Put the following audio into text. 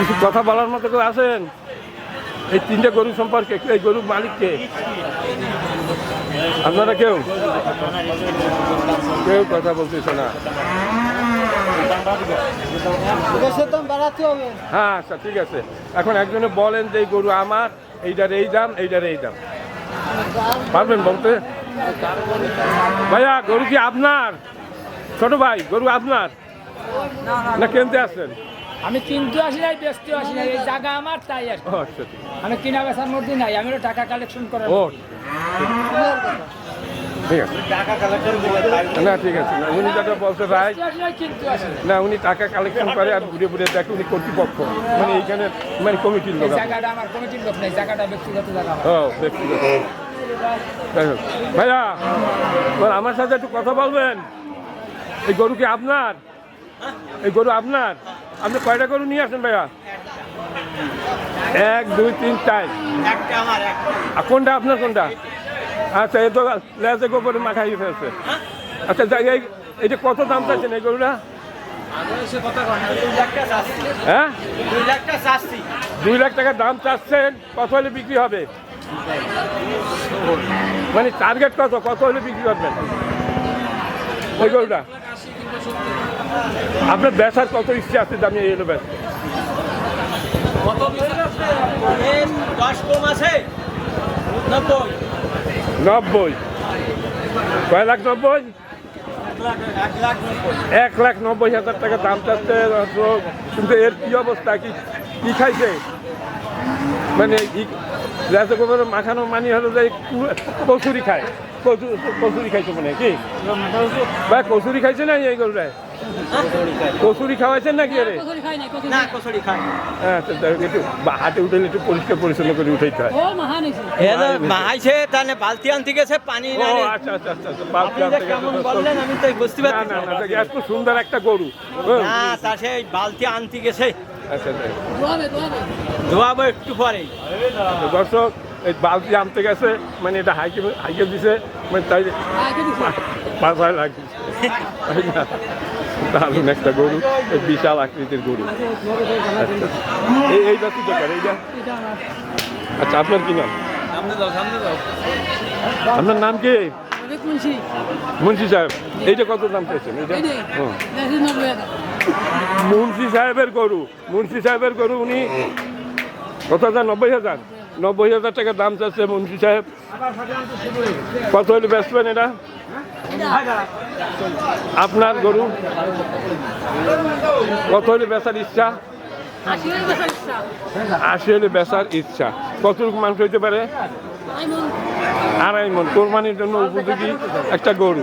কিছু কথা বলার মতো কেউ আছেন? এই তিনটে গরু সম্পর্কে এই গরুর মালিককে আপনারা কেউ? কেউ কথা বলতেছে না। হ্যাঁ আচ্ছা ঠিক আছে। এখন একজনে বলেন যে এই গরু আমার এইটার এই দাম এইটার এই দাম। পারবেন বলতে? ভাইয়া গরু কি আপনার? ছোট ভাই গরু আপনার? না কিনতে আসছেন? আমি কিনতে আসি নাই ব্যস্ত আসি নাই এই জায়গা আমার তাই আর আচ্ছা আমি কিনা বেচার মধ্যে নাই আমি টাকা কালেকশন করার ঠিক আছে। না ঠিক আছে। উনি যেটা বলতে। না উনি টাকা কালেকশন করে আর ঘুরে ঘুরে দেখে উনি কর্তৃপক্ষ। মানে এইখানে মানে কমিটির লোক এই জায়গাটা আমার কমিটির লোক নেই জায়গাটা ব্যক্তিগত জায়গা ও ব্যক্তিগত। হোক। ভাইয়া আমার সাথে একটু কথা বলবেন? এই গরু কি আপনার? এই গরু আপনার? আপনি কয়টা গরু নিয়ে আসেন ভাইয়া? এক দুই তিন চার। আর কোনটা আপনার কোনটা? আচ্ছা এ তো লেজে গোবরে মাখাই ফেলছে। আচ্ছা এই এটা কত দাম চাইছেন এই গরুটা? হ্যাঁ? দুই লাখ টাকা দাম চাচ্ছেন কত হলে বিক্রি হবে? মানে টার্গেট কত? কত হলে বিক্রি করবেন? ওই গরুটা? আপনার বেচার কত ইচ্ছে আছে দামি এলো নব্বই। কয় লাখ নব্বই? এক লাখ নব্বই। হাজার টাকা দাম চাচ্ছে কিন্তু এর কি অবস্থা? কি কি খাইছে? মানে মাখানো মানি হলো যে কচুরি খায়। কচুরি খাইছে মানে কি? ভাই কচুরি খাইছে না এই গরুটায় কচুরি খাওয়াইছেন নাকি আরে না কচুরি খাই হ্যাঁ তো যাই একটু হাতে উঠে একটু পরিষ্কার পরিচ্ছন্ন করে উঠাইতে হয় মাহাইছে তাহলে বালতি আনতে গেছে পানি আচ্ছা আচ্ছা আচ্ছা আচ্ছা, গেছে আমি তো বুঝতে না পারছি না এত সুন্দর একটা গরু না তা সেই বালতি আনতে গেছে। আচ্ছা ধোয়াবো একটু পরেই তো দর্শক এই বালতি আনতে গেছে মানে এটা হাইকে হাইকে দিছে মানে তাই পাঁচায় লাগিয়েছে তাই না? দারুণ একটা গরু এই বিশাল আকৃতির গরু। আচ্ছা এই এই বাতি এইটা? আচ্ছা আপনার কি নাম? আপনার নাম কি? মুন্সি। সাহেব। এইটা কত দাম পেয়েছেন এইটা? হুম। মুন্সি সাহেবের গরু। মুন্সি সাহেবের গরু উনি কত হাজার? নব্বই হাজার? নব্বই হাজার টাকা দাম চাচ্ছে মুন্সি সাহেব। কত হলে বেচবেন এটা? আপনার গরু? কত হলে বেচার ইচ্ছা? আশি হলে বেচার ইচ্ছা। কতটুকু মাংস হইতে পারে? আড়াই মন। কোরবানির জন্য উপযোগী একটা গরু।